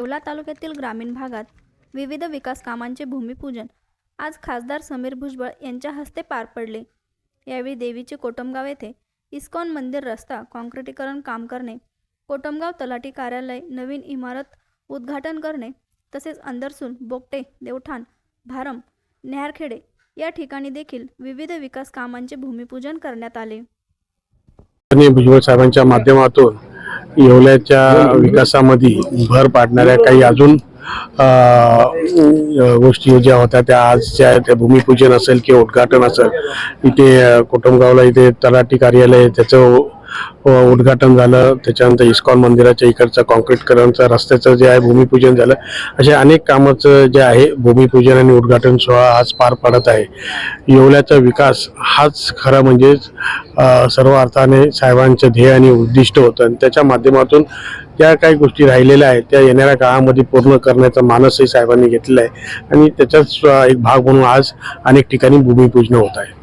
येवला तालुक्यातील ग्रामीण भागात विविध विकास कामांचे भूमिपूजन. आज खासदार समीर भुजबळ यांच्या हस्ते पार पडले. यावेळी देवीचे कोटमगाव येथे इस्कॉन मंदिर रस्ता काँक्रिटीकरण काम करणे कोटमगाव तलाठी कार्यालय नवीन इमारत उद्घाटन करणे तसेच अंदरसून बोगटे देवठाण भारम नेहारखेडे या ठिकाणी देखील विविध विकास कामांचे भूमिपूजन करण्यात आले. भुजबळ साहेबांच्या माध्यमातून येवल्याच्या विकासामध्ये भर पाडणाऱ्या काही अजून गोष्टी ज्या होत्या त्या आजच्या त्या भूमिपूजन असेल किंवा उद्घाटन असेल इथे कुटुंबगावला कोटमगावला इथे तलाठी कार्यालय त्याचं हो, उद्घाटन झालं. त्याच्यानंतर इस्कॉन मंदिराच्या इकडचं कॉन्क्रीटकरणचं रस्त्याचं जे आहे भूमिपूजन झालं. असे अनेक कामाचं जे आहे भूमिपूजन आणि उद्घाटन सोहळा आज पार पडत आहे. येवल्याचा विकास हाच खरा म्हणजेच सर्व अर्थाने साहेबांचं ध्येय आणि उद्दिष्ट होतं. आणि त्याच्या माध्यमातून ज्या काही गोष्टी राहिलेल्या आहेत त्या येणाऱ्या काळामध्ये पूर्ण करण्याचा मानसही साहेबांनी घेतलेला आहे. आणि त्याचाच एक भाग म्हणून आज अनेक ठिकाणी भूमिपूजन होत आहे.